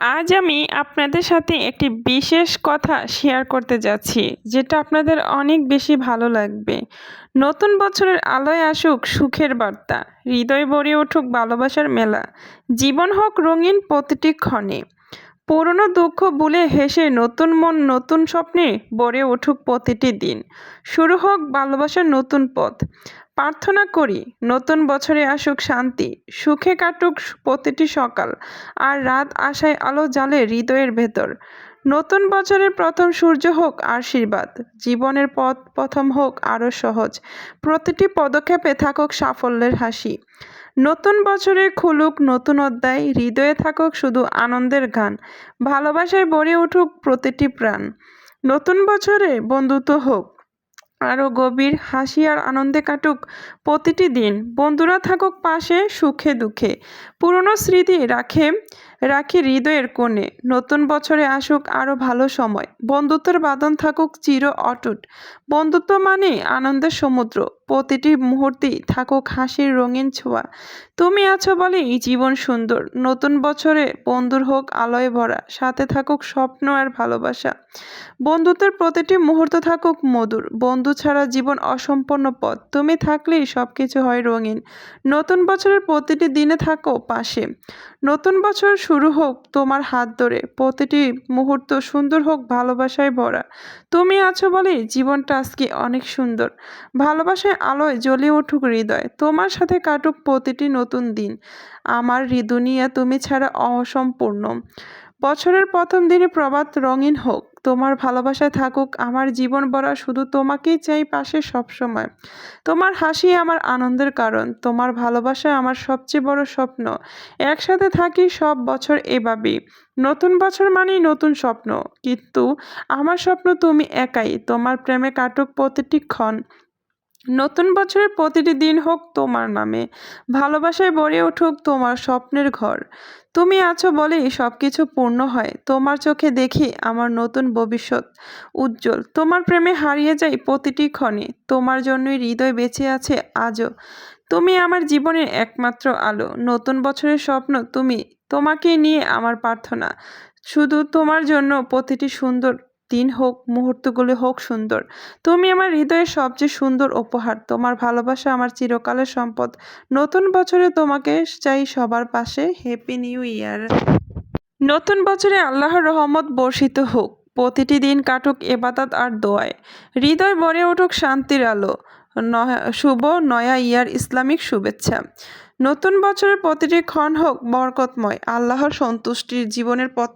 আজ আমি আপনাদের সাথে একটি বিশেষ কথা শেয়ার করতে যাচ্ছি, যেটা আপনাদের অনেক বেশি ভালো লাগবে। নতুন বছরের আলোয় আসুক সুখের বার্তা, হৃদয় ভরে উঠুক ভালোবাসার মেলা, জীবন হোক রঙিন প্রতিটি ক্ষণে। পুরনো দুঃখ ভুলে হেসে নতুন মন নতুন স্বপ্নে ভরে উঠুক প্রতিটি দিন। শুরু হোক ভালোবাসার নতুন পথ। প্রার্থনা করি, নতুন বছরে আসুক শান্তি, সুখে কাটুক প্রতিটি সকাল, আর রাত আশায় আলো জ্বালে হৃদয়ের ভেতর। নতুন বছরের প্রথম সূর্য হোক আশীর্বাদ, জীবনের পথ প্রথম হোক আরও সহজ, প্রতিটি পদক্ষেপে থাকুক সাফল্যের হাসি। নতুন বছরে খুলুক নতুন অধ্যায়, হৃদয়ে থাকুক শুধু আনন্দের গান, ভালোবাসায় ভরে উঠুক প্রতিটি প্রাণ। নতুন বছরে বন্ধুত্ব হোক আরও গভীর হাসি আর আনন্দে কাটুক প্রতিটি দিন। বন্ধুরা থাকুক পাশে সুখে দুঃখে। পুরনো স্মৃতি রাখে, রাখি হৃদয়ের কোণে। নতুন বছরে আসুক আরও ভালো সময়। বন্ধুত্বের বাঁধন থাকুক চির অটুট। বন্ধুত্ব মানে আনন্দের সমুদ্র। প্রতিটি মুহূর্তেই থাকুক হাসির রঙিন ছোঁয়া। তুমি আছো বলে এই জীবন সুন্দর। নতুন বছরে বন্ধুর হোক আলোয় ভরা, সাথে থাকুক স্বপ্ন আর ভালোবাসা। বন্ধুত্বের প্রতিটি মুহূর্ত থাকুক মধুর। বন্ধু ছাড়া জীবন অসম্পূর্ণ পথ। তুমি থাকলেই সব কিছু হয় রঙিন। নতুন বছরের প্রতিটি দিনে থাকো পাশে। নতুন বছর শুরু হোক তোমার হাত ধরে। প্রতিটি মুহূর্ত সুন্দর হোক ভালোবাসায় ভরা। তুমি আছো বলেই জীবনটা আজকে অনেক সুন্দর। ভালোবাসায় আলোয় জ্বলে উঠুক হৃদয়। তোমার সাথে কাটুক প্রতিটি নতুন দিন। আমার দুনিয়া তুমি ছাড়া অসম্পূর্ণ। বছরের প্রথম দিনে প্রবাদ রঙিন হোক, তোমার ভালোবাসায় থাকুক, আমার জীবন ভরা শুধু তোমাকেই চাই পাশে সবসময়। তোমার হাসি আমার আনন্দের কারণ, তোমার ভালোবাসা আমার সবচেয়ে বড় স্বপ্ন। একসাথে থাকি সব বছর এভাবেই। নতুন বছর মানেই নতুন স্বপ্ন। কিন্তু আমার স্বপ্ন তুমি একাই, তোমার প্রেমে কাটুক প্রতিটি ক্ষণ। নতুন বছরের প্রতিটি দিন হোক তোমার নামে। ভালোবাসায় ভরে উঠুক তোমার স্বপ্নের ঘর। তুমি আছো বলেই সব কিছু পূর্ণ হয়। তোমার চোখে দেখি আমার নতুন ভবিষ্যৎ উজ্জ্বল। তোমার প্রেমে হারিয়ে যাই প্রতিটি ক্ষণে। তোমার জন্যই হৃদয় বেঁচে আছে আজও। তুমি আমার জীবনের একমাত্র আলো। নতুন বছরের স্বপ্ন তুমি। তোমাকে নিয়ে আমার প্রার্থনা। শুধু তোমার জন্য প্রতিটি সুন্দর দিন হোক, মুহূর্তগুলি হোক সুন্দর। তুমি আমার হৃদয়ের সবচেয়ে সুন্দর উপহার। তোমার ভালোবাসা আমার চিরকালের সম্পদ। নতুন বছরে তোমাকে চাই সবার পাশে। হ্যাপি নিউ ইয়ার নতুন বছরে আল্লাহর রহমত বর্ষিত হোক। প্রতিটি দিন কাটুক এবাদাত আর দোয়ায়। হৃদয় ভরে উঠুক শান্তির আলো। শুভ নয়া ইয়ার ইসলামিক শুভেচ্ছা। নতুন বছরের প্রতিটি ক্ষণ হোক বরকতময়। আল্লাহর সন্তুষ্টির জীবনের পথ